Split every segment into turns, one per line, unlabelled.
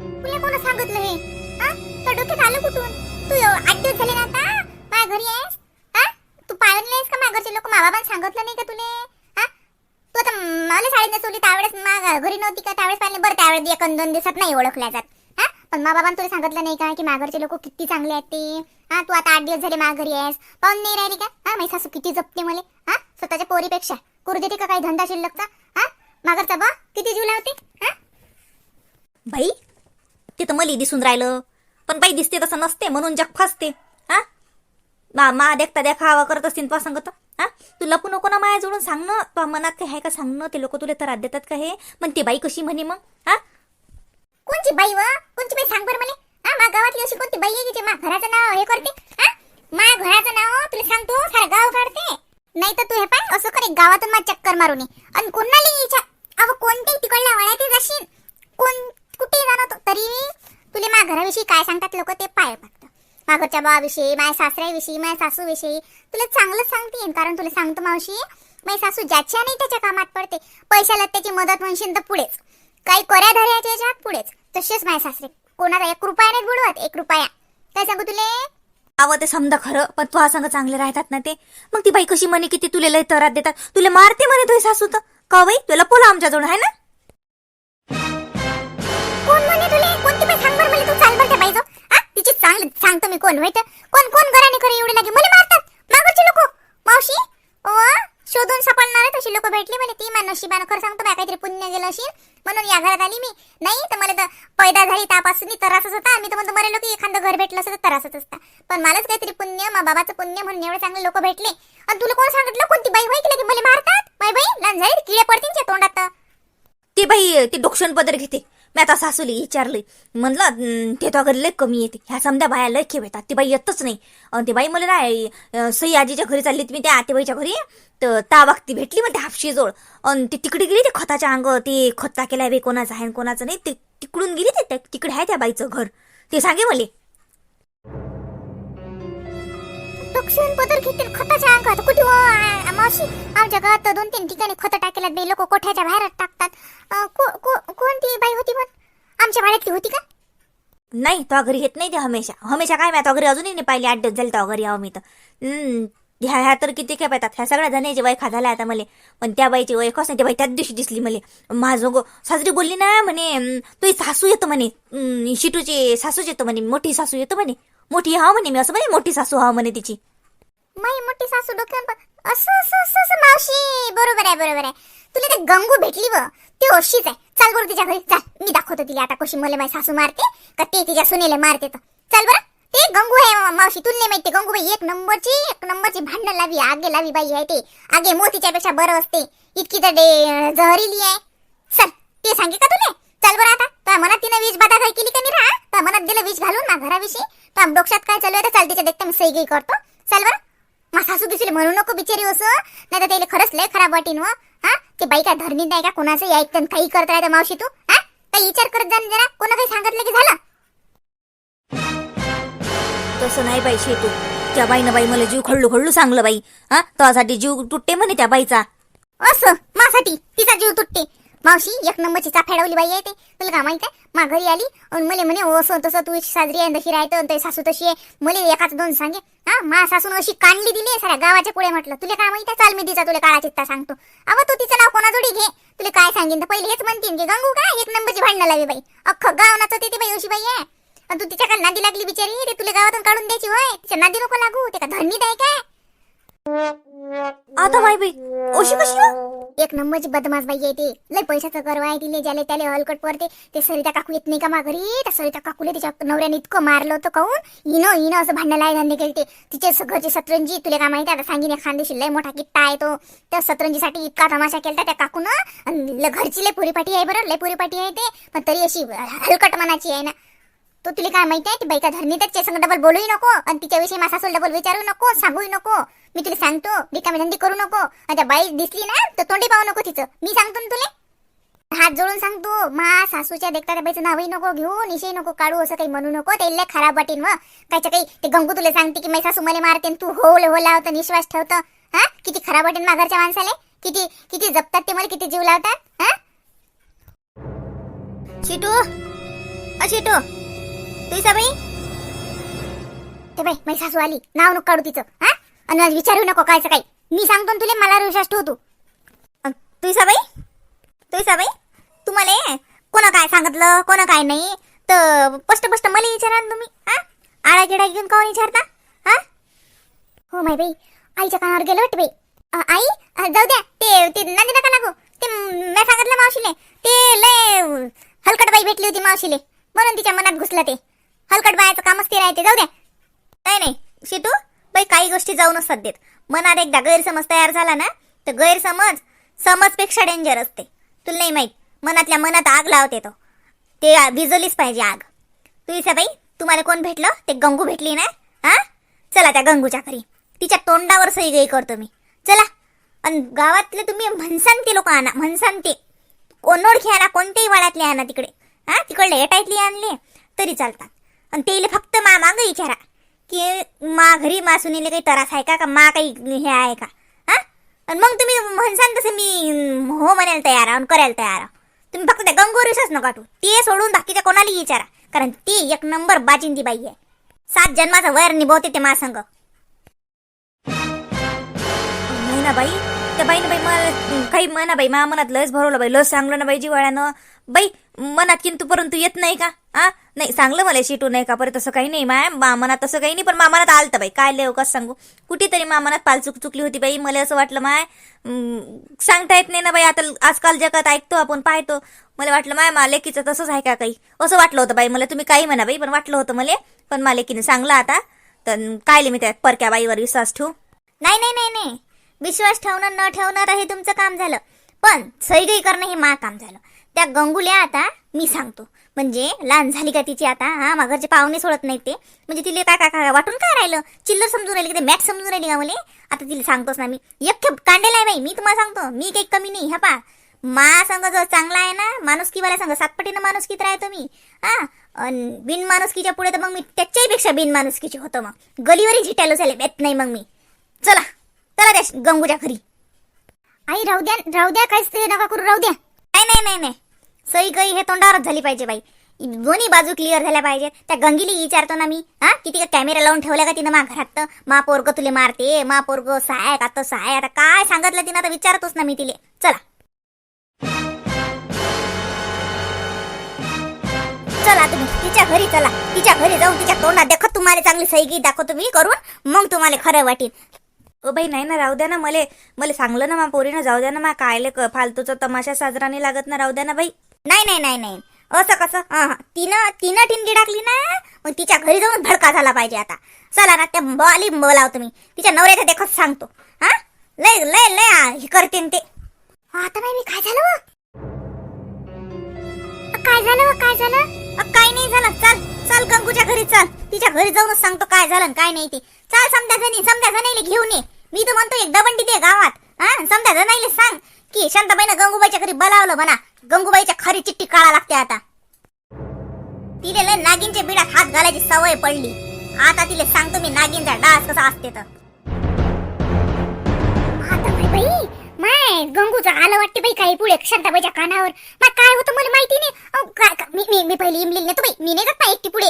तुला कोण सांगितलं हे? हा? तर डोक्यात आलं कुठून? तू आठ दिवस झाले ना आता माझ्या घरी आहेस हा? तू पाळून नाहीस का? माझ्या घरचे लोक मा बाबांनी सांगितलं नाही का तुले? हा? तू आता मला शाळेत नसवली त्यावेळेस माझ्या घरी नव्हती का? त्यावेळेस पाहिले बरं त्यावेळेस एक दोन दिवसात नाही ओळखल्या जात. हा? पण मा बाबांनी तुला सांगितलं नाही का की माघरचे लोक किती चांगले आहेत ते? हा? तू आता आठ दिवस झाले माझ्या घरी आहेस पाहून नाही राहिली का? हा? माझी सासू किती जपते मला. हा? स्वतःच्या पोरीपेक्षा. करू देते का काही धंदा शिल्लकचा? हा? माघरचा बा. किती जीव लावते? हा?
बाई ते तर मला दिसून राहिलं. पण बाई दिसते तसं नसते म्हणून जग फसते. हा? मा मा देखता देखावा करत असतील तुला सांगत. हा? तू लपू नको ना माया जोडून सांग ना. मनात काय आहे का सांग ना. ते लोक तुला तर देतात का हे? पण ती बाई कशी म्हणे मग? हा?
कोणची बाई व? कोणची बाई सांग बरं म्हणे हा मा गावातली अशी कोणती बाई आहे की मा घराचं नाव हे करते? हा? मा घराचं नाव तुला सांगतो सारा गाव काढते. नाही तर तू हे पाय असं कर गावातून मा चक्कर मारून आणि कोणाला इच्छा अव कोणत्याही तिकडल्या वळ्यात जाशील. कोण कुठे जाणवतो तरी तुला मा घराविषयी काय सांगतात लोक ते पाय फक्त मागच्या भावाविषयी माझ्या सासऱ्याविषयी माझ्या सासूविषयी. तुला चांगलंच सांगते कारण तुला सांगतो मावशी माझी सासू ज्याच्या नाही त्याच्या कामात पडते. पैशाला त्याची मदत म्हणशील तर पुढेच. काही कोऱ्या धर्याच्या याच्यात पुढेच. तसेच माझे सासरे. कोणाला एक रुपया नाही बुडवत एक रुपया. काय सांगू तुले?
अव ते समजा खरं पण तुझ्या संग चांगले राहतात ना ते. मग ती बाई कशी म्हणे किती तुला लय तरात देतात? तुला मारते म्हणे तुझी सासू तर. का बाई? तुला पोला आमच्याजवळ आहे ना?
बरं मला तू? चाल बरं त्या बाईजो हा तिची सांग सांगतो मी कोण वेट कोण कोण घराने खरं एवढे लागे? मला मारतात. मागचे लोक. मावशी? ओ शोधून सापडणार तशी लोक भेटली म्हणे. ती मान नशिबानं खरं सांगतो माझ्या काहीतरी पुण्य गेलं असेल. म्हणून या घरात आली मी. नाही तर मला तर पैदा झाली त्यापासून त्रासच होता. मी तर म्हणतो मरे लोक एखादं घर भेटलं असतं तर त्रासच असता. पण मलाच काहीतरी पुण्य मा बाबाचं पुण्य म्हणून एवढे चांगले लोक भेटले. आणि तुला कोण सांगितलं? कोणती बाई होय की मला मारतात. बाई बाई लहान झाली किडे पडतील तोंडात.
ती बाई ती डोक्षण पदर घेते. मी आता सासूली विचारले. म्हणलं ते तो घरी लय कमी येते ह्या समध्या बाया लय खेळ येतात. ती बाई येतच नाही. आणि ती बाई मला नाही सई आजीच्या घरी चालली मी त्या आतेबाईच्या घरी. तर ता ती भेटली म्हणते हापशी जोड आणि ती तिकडे गेली ते खताच्या अंग. ते खत टाकेला बे कोणाचं आहे कोणाचं नाही. ते तिकडून गेली ते त्या- तिकडे आहे त्या बाईचं घर. ते सांगे मला
दक्षिण पदर घेतील खताच्या अंगात कुठे हो, मावशी? आमच्या गावात दोन तीन ठिकाणी खत टाकेला बाई. लोक कोठ्याच्या बाहेर टाकतात? अं, को- को- कोणती बाई होती पण? आमच्या भाड्यातली होती का?
नाही तो घरी येत नाही ते हमेशा. हमेशा काय माहिती घरी अजूनही नाही पाहिली. आठ दिवस झाले तो घरी यावं मी तर. हम्म, ह्या ह्या तर किती काय येतात. ह्या सगळ्या जणांची वय झाल्या आता मला. पण त्या बाईची वय कसं नाही त्या बाई त्याच दिवशी दिसली मला. माझं गो सासरी बोलली ना म्हणे तुझी सासू येतो म्हणे. शिटूची सासूच येतो म्हणे. मोठी सासू येतो म्हणे. मोठी हा म्हणे मी असं म्हणे मोठी सासू हा म्हणे तिची.
माई मोठी सासू डोक्यात असं असं असं असं मावशी बरोबर आहे बरोबर आहे. तुला ते गंगू भेटली व ती अशीच आहे. चाल बरं तिच्या घरी चाल. मी दाखवतो तिला आता कशी मला माझी सासू मारते का ते तिच्या सुनेला मारते तर चल बरं. ते गंगू आहे मावशी तुला नाही माहिती गंगू बाई एक नंबरची एक नंबरची भांडण लावी आगे लावी बाई आहे ते. आगे मोतीच्या पेक्षा बरं असते. इतकी तर डे जहरीली आहे. चल ते सांगे का तुले? चल बरं आता. तुझ्या मनात तिनं वीज बाधा काय केली का नाही राहा तुझ्या मनात दिलं वीज घालून ना घराविषयी? डोक्यात काय चालू आहे तर चाल तिच्या देखता मी सही करतो. चल बरं. मा सासू दिसली म्हणू नको बिचारी असं. नाही तर त्याला खरंच लय खराब वाटेन व हा? ते बाई काय धरणी नाही का? कोणाचं ऐकतं काही करत राहतं मावशी तू? हा? काही विचार करत जा जरा. कोणा काही सांगितलं की झालं?
तसं नाही बाई शेतू. त्या बाईनं बाई मला जीव खळलू खळलू सांगलं बाई. हा? त्यासाठी जीव तुटते म्हणे त्या बाईचा.
असं? मासाठी? तिचा जीव तुटते. मावशी एक नंबरची चाफेडवली बाई आहे ते. तुला का माहीत आहे? मा घरी आली आणि मला म्हणे ओ असं तसं तू साजरी आहे तशी राहतं आणि सासू तशी आहे. मला एकाच दोन सांगे. हा मा सासून अशी कांडली दिली साऱ्या गावाच्या पुढे म्हटलं. तुला काय माहीत आहे? चाल मी तिचा तुला काळा चित्ता सांगतो. अव तू तिचं नाव कोणाजोडी घे? तुला काय सांगेन? तर पहिले हेच म्हणतीन की गंगू काय एक नंबरची भांडणं लावी बाई. अख्खं गाव नाचत ते बाई अशी बाई आहे. आणि तू तिच्याकडे नादी लागली बिचारी. ते तुला गावातून काढून द्यायची होय. तिच्या नादी नको लागू. ते का धरणी काय?
आता बाई बाई अशी कशी हो?
एक नंबरची बदमाश बाई आहे ते. लय पैशाचं गर्व आहे तिले ज्याले त्याले हलकट पडते. ते सरिता काकू येत नाही का मा घरी त्या सरिता काकूले तिच्या नवऱ्याने इतकं मारलं होतं काहून? हिनं हिनं असं भांडण लाय धंदे केले तिचे घरचे सतरंजी तुला काय माहिती? आहे आता सांगितले खानदेशी लय मोठा किट्टा आहे तो. त्या सतरंजीसाठी इतका तमाशा केला त्या काकून. ल- घरची लय पुरीपाठी आहे बरं लय पुरीपाठी आहे ते. पण तरी अशी हलकट मनाची आहे ना. तो तुला काय माहिती आहे? ती बाई धरणी संग डबल बोलूही नको आणि तिच्याविषयी माझा सासूला डबल विचारू नको सांगूही नको. मी तुला सांगतो रिकामी धंदी करू नको. आणि त्या बाई दिसली ना तर तोंडी पाहू नको तिचं. मी सांगतो ना तुला. हात जोडून सांगतो. मा सासूच्या देखता त्या बाईचं नावही नको घेऊ निशे नको काढू असं काही म्हणू नको. ते खराब वाटेन व. कायच्या काही ते गंगू तुला सांगते की माझी सासू मला मारते आणि तू हो हो लावतं निश्वास ठेवतं. हा? किती खराब वाटेन माघारच्या माणसाले. किती किती जपतात ते मला किती जीव लावतात हा?
शिटू
अशी तुझा बाई?
ते बाई माझी सासू आली. नाव नको काढू तिचं हा? आणि आज विचारू नको कायचं काही. मी सांगतो ना तुला मला विश्वास ठेव तू.
तुझा बाई? तुझा तुम्हाला कोणा काय सांगितलं कोणा काय नाही? तर स्पष्ट स्पष्ट मला विचारा तुम्ही हा? आळा गिडा घेऊन कोण विचारता हा?
हो माय बाई. आईच्या कानावर गेलं वाटतं बाई. आई जाऊ द्या. ते ते नंदी नका लागू. ते मी सांगितलं मावशीले. ते लय हलकट बाई भेटली होती मावशीले. म्हणून तिच्या मनात घुसलं ते. हलकट बायाचं कामच ते राहते जाऊ द्या
नाही नाही शितू बाई काही गोष्टी जाऊन असतात देत. मनात एकदा गैरसमज तयार झाला ना तर गैरसमज समजपेक्षा डेंजर असते तुला नाही माहीत मनातल्या मनात आग लावते तो. ते आ- विजवलीच पाहिजे आग. तू बाई तुम्हाला कोण भेटलं? ते गंगू भेटली ना? हा? चला त्या गंगूच्या घरी. तिच्या तोंडावर सही गई करतो मी. चला. आणि गावातले तुम्ही म्हणसान ते लोक आणा म्हणसान ते कोणोडखी आणा कोणत्याही वाड्यातले आणा तिकडे. हा? तिकडले एटायतली आणले तरी चालतात. आणि तेले फक्त मा मागं विचारा. की मा घरी मा सुनीले काही त्रास आहे का? का मा काही हे आहे का? हा? आणि मग तुम्ही म्हणसान तसं मी हो म्हणायला तयार आहे करायला तयार आहे. तुम्ही फक्त त्या गंगोरीसच नका टू. ते सोडून बाकीच्या कोणालाही विचारा. कारण ती एक नंबर बाजिंदी बाई आहे. सात जन्माचा वैर निभवते ते मा संग. नाही ना बाई त्या बाईनं बाई मला काही म्हणा बाई मा मनात लस भरवलं बाई. लस सांगलं ना बाई जिवाळ्यानं बाई मनात किंतु परंतु येत नाही का? आ? नाही सांगलं मला शिटू नाही का? परत तसं काही नाही माय मामानात तसं काही नाही पण मामानात आलं आलतं बाई. काय लय कसं सांगू? कुठेतरी मामानात पाल पालचूक चुकली होती बाई. मला असं वाटलं माय सांगता येत नाही ना बाई. आता आजकाल जगात ऐकतो आपण पाहतो. मला वाटलं माय मा लेकीचं तसंच आहे का काही? असं वाटलं होतं बाई मला. तुम्ही काही म्हणा बाई पण वाटलं होतं मला. पण मा लेकीने सांगलं आता. तर काय मी त्या परक्या बाईवर विश्वास ठेवू? नाही नाही नाही नाही. विश्वास ठेवणं न ठेवणार हे तुमचं काम झालं. पण सैगई करणं हे मा काम झालं. त्या गंगुल्या आता मी सांगतो. म्हणजे लहान झाली का तिची आता? हा माघरचे पाहुणे सोडत नाही ते. म्हणजे तिला काय काय काय वाटून काय राहिलं? चिल्लर समजून राहिली का ते मॅट समजून राहिली का मला? आता तिला सांगतोच ना मी. एक कांडेला आहे बाई मी तुम्हाला सांगतो. मी काही कमी नाही ह्या पा मा संघ जो चांगला आहे ना माणुसकीवाल्या संघ सातपटीनं माणुसकीत राहतो मी. हा अन बिन माणुसकीच्या पुढे तर मग मी त्याच्याही पेक्षा बिन माणुसकीचे होतो मग. गलीवरही झिटायलो झाले येत नाही मग मी. चला चला त्या गंगूच्या घरी.
आई राहू द्या राहू द्या काहीच ते नका करू राहू द्या.
नाही नाही नाही नाही. सई गई हे तोंडावरच झाली पाहिजे बाई. दोन्ही बाजू क्लिअर झाल्या पाहिजे त्या गंगीली विचारतो ना मी हा? किती का कॅमेरा लावून ठेवला का तिनं मा घरात मा पोरग तुले मारते मा पोरग साय का तसं आहे आता काय सांगितलं तिनं आता विचारतोच ना मी तिले. चला. चला तुम्ही तिच्या घरी चला. तिच्या घरी जाऊन तिच्या तोंडात देखत तुम्हाला चांगली सैगी दाखवतो मी करून मग तुम्हाला खरं वाटेल. ओ बाई नाही ना राहू द्या ना मले. मला सांगलं ना मा पोरीनं जाऊ द्या ना मा कायले क- फालतूचा तमाशा साजरा नाही लागत ना राहू द्या ना बाई. नाही नाही नाही नाही. असं कसं? हा तिनं तिनं ठिणगी टाकली ना मग तिच्या घरी जाऊन भडका झाला पाहिजे आता. चला ना त्या बॉली बोलाव मी. तिच्या नवऱ्याचा देखत सांगतो. हा? लय लय लय हे करते ते.
आता नाही मी काय झालं? काय झालं काय झालं?
काय नाही झालं. चल चल गंगूच्या घरी चल. तिच्या घरी जाऊनच सांगतो काय झालं काय नाही ते. चल समजा जणी समजा जणाईले घेऊन ये. मी तर म्हणतो एक दबंडी दे गावात. हा समजा जणाईले सांग की शांताबाईनं गंगूबाईच्या घरी बोलावलं म्हणा. गंगूबाईच्या खरी चिठ्ठी काळा लागते आता. तिले लय नागिनच्या बिडात हात घालायची सवय पडली. आता तिले सांगतो मी नागिनचा डास कसा असते तर.
माय आलं वाटते बाई काही पुढे शांताबाईच्या कानावर? मग काय होतं मला माहिती नाही. अहो, काय मी मी मी पहिली इमलेली नाही बाई. मी नाही जात ना एकटी पुढे?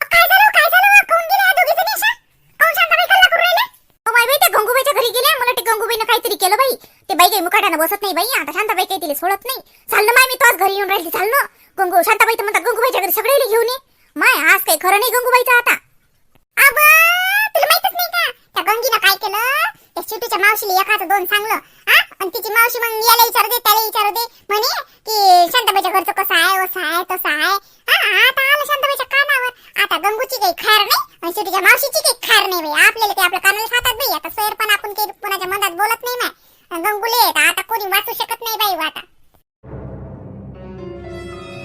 काय झालं? काय झालं? व? काहून गेल्या दोघी अशा? काहून शांताबाई कल्ला करू राहिल्या अहो, माय बाई त्या गंगूबाईच्या घरी गेले मला ते गंगूबाईनं काहीतरी केलं बाई. ते बाई काही मुखाट्यानं बसत नाही बाई. आता शांताबाई काही तिला सोडत नाही. चाललं माय मी तोच घरी येऊन राहिली. चाललं. गंगू शांताबाई तर म्हणतात गंगूबाईच्या घरी सगळे घेऊन ये. माय आज काही खरं नाही गंगूबाईचं आता. अब तुला माहितच नाही का? त्या गंगीनं काय केलं? त्या शिटूच्या मावशीला एखादं दोन सांगलं. आणि तिची मावशी मग याला विचारू दे त्याला विचारू दे. म्हणे की शांताबाईच्या घरचं कसं आहे असं आहे तसं आहे. हा आता आलं शांताबाईच्या कानावर. आता गंगूची काही खार नाही आणि शेवटीच्या मावशीची काही खार नाही बाई. आपल्याला ते आपल्या कानाला खातात बाई. आता सैर पण आपण काही कुणाच्या मनात बोलत नाही ना गंगुले आता कोणी वाचू शकत नाही बाई आता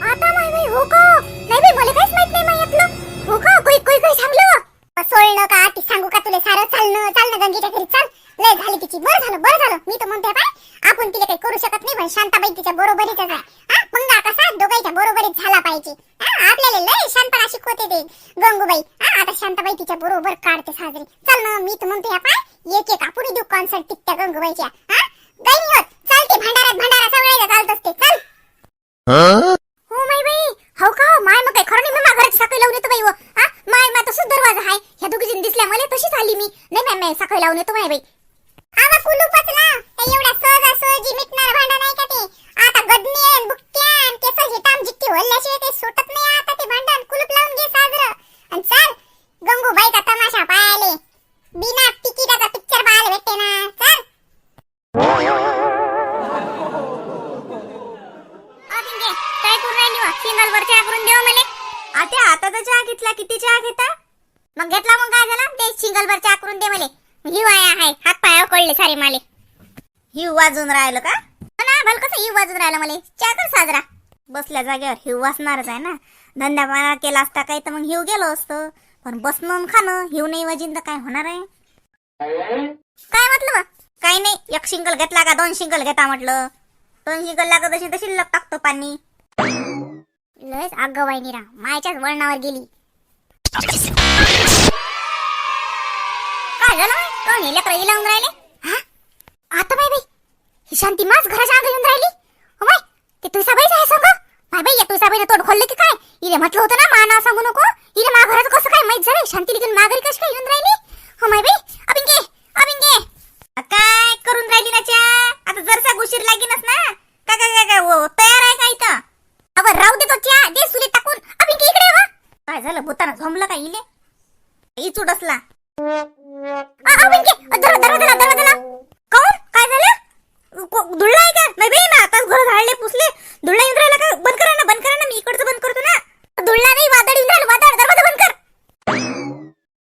आता माय बाई हो का? नाही बाई मला काहीच माहीत नाही माहितलं हो का? कोई कोई कोई सांगलं? सोळणं का ती सांगू का तुला? सारं चालणं चालणं गंगेच्या घरी चाल. लय झाली तिची. बरं झालं बरं झालं. मी तर म्हणते पाय आपण तिला काही करू शकत नाही पण शांताबाई तिच्या बरोबरीच आहे हा पंगा कसा? दोघांच्या बरोबरीत झाला पाहिजे. हा आपल्याला लय शांतपणा शिकवते ते गंगूबाई. हा आता शांताबाई तिच्या बरोबर काढते साजरी. चल ना मी तर म्हणते पाय एक एक आपण देऊ कॉन्सर्ट टिकत्या गंगूबाईच्या. हा काही होत चालते भंडाऱ्यात भंडारा सगळ्याचा चालत असते. चल. हो? माय बाई हो का? माय मग काही खरं नाही माय मा तसंच दरवाजा आहे ह्या दोघी जण दिसल्या मला तशीच आली मी. नाही मॅम मॅम सकाळी लावून येतो
माय बाई. आवा कुलू पचला. एवढा सहज असो
जी मिटणार भांडा नाही का ते? आता गदनी आहे बुक्क्या आणि केसं
घेतात वाजून राहिलं का?
हो ना भल कसं हिव वाजून राहिला मला? चहा कर साजरा.
बसल्या जागेवर हिव वाचणारच आहे ना. धंदा पाला केला असता काही तर मग हिव गेलो असतं. पण बसणं खाणं हिव नाही वाजीन तर काय होणार आहे?
काय म्हटलं बा?
काही नाही एक शिंगल घेतला का दोन शिंगल घेता म्हटलं. दोन शिंगल लागत असेल तर शिल्लक टाकतो पाणी.
लयच आगवाई रा मायच्याच वळणावर गेली. काय झालं कोण हे लेकरं इलावून राहिले? हा? आता बाई बाई ही शांती माच घराच्या आग येऊन राहिली. होय ते तुळसाबाईच आहे सांग? बाय बाई या तुळसाबाईने तोंड खोलले की काय? इले म्हटलं होतं ना मा नाव सांगू नको. इले मा घराचं कसं काय माहीत? झालं शांती लिखून माघारी कशी काय येऊन राहिली? हो माय बाई अबिंगे अबिंगे
काय करून राहिली ना च्या आता जरसा गुशीर लागीनच ना काय काय काय काय ओ, तयार आहे का इथं
अव राहू दे तो च्या दे सुले टाकून अबिंगे इकडे ये वा
काय झालं भूतानं झोंबलं का इले इचूड असला
अ, अबिंगे दरवा दरवाजाला दरवाजाला
काऊन काय झालं को- धुळला आहे का नाही बाई ना आताच घर झाडले पुसले धुळला येऊन राहिला का बंद करा ना बंद करा ना मी इकडचं बंद करतो ना
दुळला नाही वादळ येऊन राहिलं वादळ दरवाजा बंद कर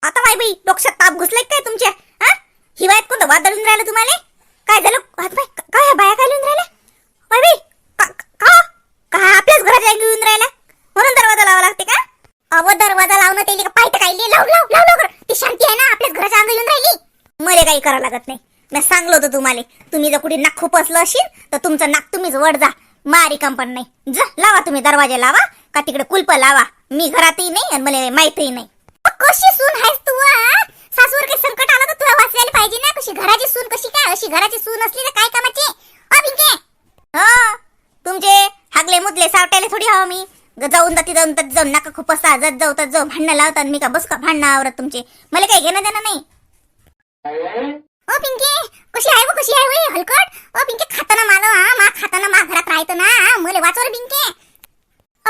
आता बाई बाई डोक्यात ताप घुसलाय काय तुमच्या हा हिवाळ्यात कोणतं झालं तुम्हाला? काय झालं? हात बाई का- काय बाया काय लिहून राहिला बाई का का- का हो? आपल्याच घरात आगी येऊन राहिला? म्हणून दरवाजा लावा लागते का?
अव दरवाजा लावणं ते का पाहिजे काय लाव लाव लाव लवकर. ती शांती आहे ना आपल्याच घराच्या अंग येऊन राहिली.
मला काही करावं लागत नाही. मी सांगलो होतं तुम्हाला तुम्ही जर कुठे नाक खुपसलं असेल तर तुमचं नाक तुम्हीच वड जा. मारी कंपन नाही. जा लावा तुम्ही दरवाजा लावा का तिकडे कुलप लावा. मी घरातही नाही आणि मला माहितही नाही.
कशी सून आहेस तू आ? सासूवर काही संकट आलं तर तुला वाचवायला पाहिजे ना. कशी घराची सून कशी काय? अशी घराची सून असली तर काय कामाची? अबिंके
हो तुमचे हागले मुदले सावटायला थोडी हवं मी. जाऊन जाती जाऊन जाती जाऊन नका खूप असा जात जाऊ तर जाऊ. भांडणं लावतात मी का? बस का भांडणं आवरत तुमचे? मला काही घेणं देणं नाही.
ओ पिंकी कशी आहे कशी आहे हलकट? ओ पिंकी खाताना माल हा मा खाताना मा घरात राहतो ना मला वाचव रे पिंके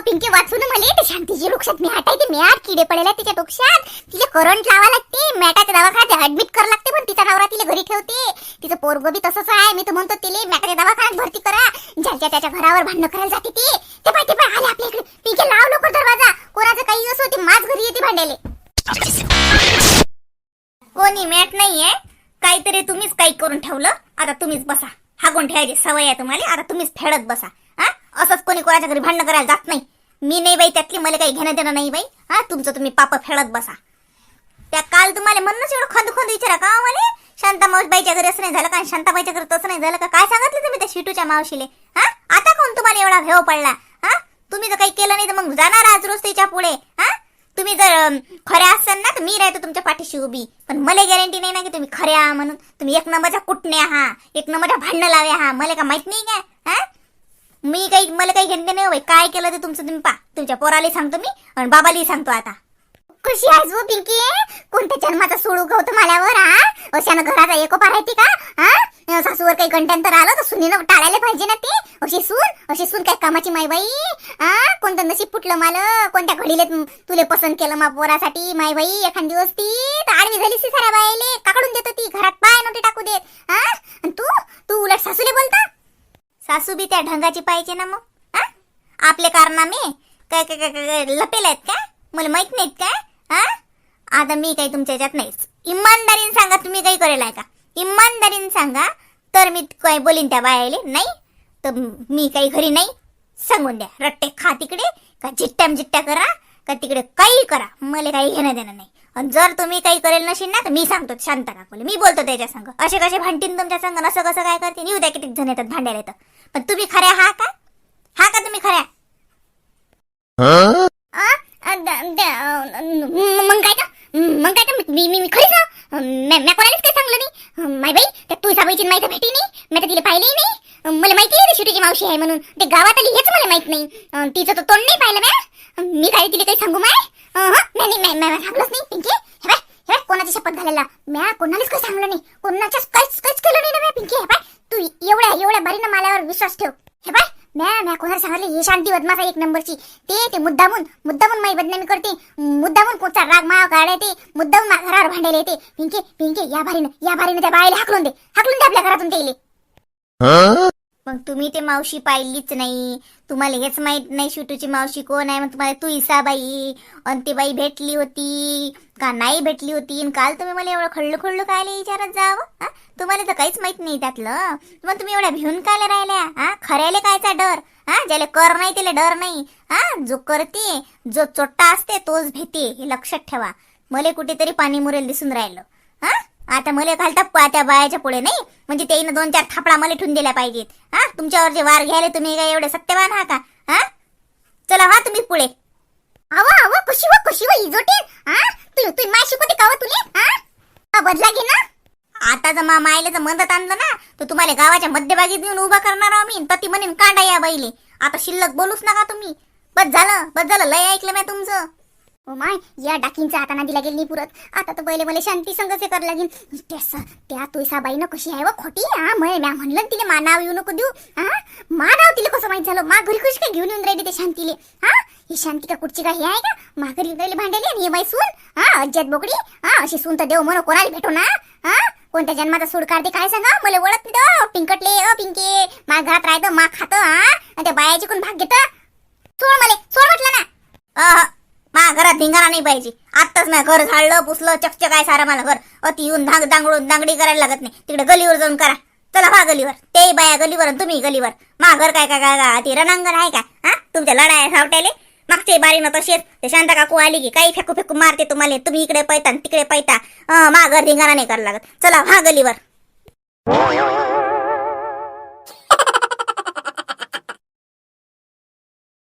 पिंकी वाचून मला ते शांतीची डोक्यात मी हटायते म्याड किडे पडलेला तिच्या डोक्यात तिला करंट लावा लागते. मॅटाच्या दवाखान्यात ऍडमिट करा लागते पण तिचा नवरा तिला घरी ठेवते. तिचं पोरग बी तसंच आहे. मी तर म्हणतो तिले मॅटाच्या दवाखान्यात भरती करा. ज्याच्या त्याच्या घरावर भांडणं करायला जाते ती. ते पाहिजे ते पाय आले आपल्या इकडे. लाव लवकर दरवाजा. कोणाचं काही असो ते माझ घरी येते भांडायले.
कोणी मॅट नाहीये. काहीतरी तुम्हीच काही करून ठेवलं. आता तुम्हीच बसा. हा कोण ठेवायची सवय आहे तुम्हाला. आता तुम्हीच फेडत बसा. असंच कोणी कोणाच्या घरी भांडणं करायला जात नाही. मी नाही बाई त्यातली मला काही घेणं देणं नाही बाई. हा तुमचं तुम्ही पाप फेडत बसा. त्या काल तुम्हाला म्हणूनच एवढं खंद खंद विचारा का हो मला? शांता मावशीबाईच्या घरी असं नाही झालं का? शांताबाईच्या घरी तसं नाही झालं का? काय सांगितलं तुम्ही त्या शिटूच्या मावशीले? हा? आता कोण तुम्हाला एवढा भेव पडला? हा? तुम्ही जर काही केलं नाही तर मग जाणार आज रोज त्याच्या पुढे. हा? तुम्ही जर खऱ्या असाल ना तर मी राहतो तुमच्या पाठीशी उभी. पण मला गॅरंटी नाही ना की तुम्ही खऱ्या म्हणून. तुम्ही एक नंबरच्या कुटण्या हा. एक नंबरच्या भांडणं लाव्या हा. मला का माहीत नाही काय हा? मी काही मला काही घेणं नाही होय काय केलं ते तुमचं तुम्ही पा. तुमच्या पोराला सांगतो मी आणि बाबालाही सांगतो आता.
कशी आहेस वो पिंकी? कोणत्या जन्माचा सोडू गवत माल्यावर हा? अशानं घराचा एकोपा राहते का? हा? सासूवर काही कंटंतर आलं तर सुनीनं टाळायला पाहिजे ना ते. अशी सून अशी सून काय कामाची माय बाई. हा? कोणतं नशीब फुटलं माल? कोणत्या घडीले तुले पसंत केलं मा पोरासाठी? माय बाई एखाद दिवस ती तर आडवी झाली सी साऱ्या बाईले. काकडून देतो ती घरात पाय नोटी टाकू देत. हा? तू तू उलट सासूले बोलता?
सासू बी त्या ढंगाची पाहिजे ना मग? हा? आपले कारनामे काय काय काय काय लपेल आहेत का? मला माहीत नाहीत काय हा? आता मी काही तुमच्या याच्यात नाहीच. इमानदारीने सांगा तुम्ही काही करेल आहे का? इमानदारीने सांगा तर मी काय बोलीन त्या बायाले? नाही? तर मी काही घरी नाही? सांगून द्या. रट्टे खा तिकडे का जिट्ट्या जिट्ट्या करा का तिकडे काही करा. मला काही घेणं देणं नाही. आणि जर तुम्ही काही करेल नशील ना तर मी सांगतो शांत काकोले मी बोलतो त्याच्या संग. असे कसे भांडतीन तुमच्या संग? असं कसं काय करतील येऊ द्या किती जण येतात भांड्याला येतं पण तुम्ही खऱ्या हा का? हा का तुम्ही खऱ्या?
म- मग काय मग काय तर मी मी मी खरीच ना. मी मी कोणालाच काही सांगलं नाही. माय बाई त्या तुळसाबाईची माहिती भेटी नाही. मी तर तिला पाहिलंही नाही. मला माहिती आहे ती शिटूची मावशी आहे म्हणून. ते गावात आली हेच मला माहीत नाही. तिचं तर तोंड नाही पाहिलं म्या. मी काय तिला काही सांगू माय? हं, नाही नाही, नाही, नाही, सांगलंच नाही. पिंकी हे बाय हे कोणाची शपथ झालेला म्या कोणालाच काही सांगलं नाही. कोणाच्या काहीच काहीच केलं नाही ना म्या पिंकी. हे पाय
तू एवढ्या एवढ्या
बरीनं माल्यावर विश्वास ठेव. हे पाय म्या म्या कोणाला सांगितलं हे शांती बदमाश
एक नंबरची. ते ते मुद्दामून मुद्दामून माई बदनामी करते. मुद्दामून कोणचा राग माव काढ येते. मुद्दामून घरावर भांडायला येते. पिंकी पिंकी या भारीनं या भारीनं त्या बाईला हाकलून दे. हाकलून दे आपल्या घरातून ते मग तुम्ही ते मावशी पाहिलीच नाही. तुम्हाला हेच माहीत नाही शिटूची मावशी कोण आहे. मग तुम्हाला तू इसाबाई आणि ती बाई भेटली होती. का नाही भेटली होती? आणि काल तुम्ही मला एवढं खळलं खळलं कायले विचारत जावं? हा? तुम्हाला तर काहीच माहीत नाही त्यातलं. मग तुम्ही एवढ्या भिवून कायला राहिल्या? हा खऱ्याले कायचा डर? हा ज्याला कर नाही त्याला डर नाही. हा जो करते जो चोट्टा असते तोच भेते. हे लक्षात ठेवा. मला कुठेतरी पाणी मुरेल दिसून राहिलं. हा आता मला घालता त्या बायाच्या पुढे नाही? म्हणजे त्याईनं दोन चार थापडा मला ठेवून दिल्या पाहिजेत. हा? तुमच्यावर जे वार घ्यायला तुम्ही काय एवढे सत्यवान हा का? हा? चला हा तुम्ही पुढे. आवा आवा कशी वा कशी वा इजोटे. हा? तू तू माय शिकवते का हो तुले? हा? बदला घे ना. आता जर मा मायलेचं जर आणलं ना तर तुम्हाला गावाच्या मध्यभागी देऊन उभा करणार आहो मी. पती म्हणेन कांडा या बाईले. आता शिल्लक बोलूच नका तुम्ही. बस झालं बस झालं. लय ऐकलं मी तुमचं. ओ माय या डाकींचा आता नादी लागेल नाही पुरत. आता तर पहिले मला शांती संघच कर लागेल त्यास त्या तुळसाबाई बाईनं कशी आहे व खोटी? हा मय म्या म्हणलं तिने मानाव येऊ नको देऊ. हा मानाव तिला कसं माहीत झालं? मा घरी कशी काय घेऊन येऊन राहिली ते शांतीले? हा ही शांती का कुठची का हे आहे का? मा घरी येऊन राहिली आणि हे बाई सून? हा अज्जात बोकडी? हा अशी सून तर देव म्हणून कोणाला भेटो ना? हा कोणत्या जन्माचा सूड काढते काय सांगा? मला ओळख नाही पिंकटले अ पिंके. मा घरात राहतं मा खातं हा आणि त्या बायाची कोण भाग घेतं सोड मला सोड म्हटलं ना अह, मा घरात धिंगाणा नाही पाहिजे. आत्ताच ना घर झाडलं पुसलं चकचक आहे सारा मला घर. अति येऊन धांग दांगडून दांगडी करायला लागत नाही. तिकडे गलीवर जाऊन करा. चला हा गलीवर. ते बाया गलीवर तुम्ही गलीवर. मा घर काय काय काय काय रणांगण आहे का? हा? तुमच्या लढाया सावटायले? मागचे बारीनं तसेच ते शांता काकू आली की काही फेकू फेकू मारते तुम्हाला. तुम्ही इकडे पैता तिकडे पैता. मा घर धिंगाणा नाही करायला लागत. चला हा गलीवर.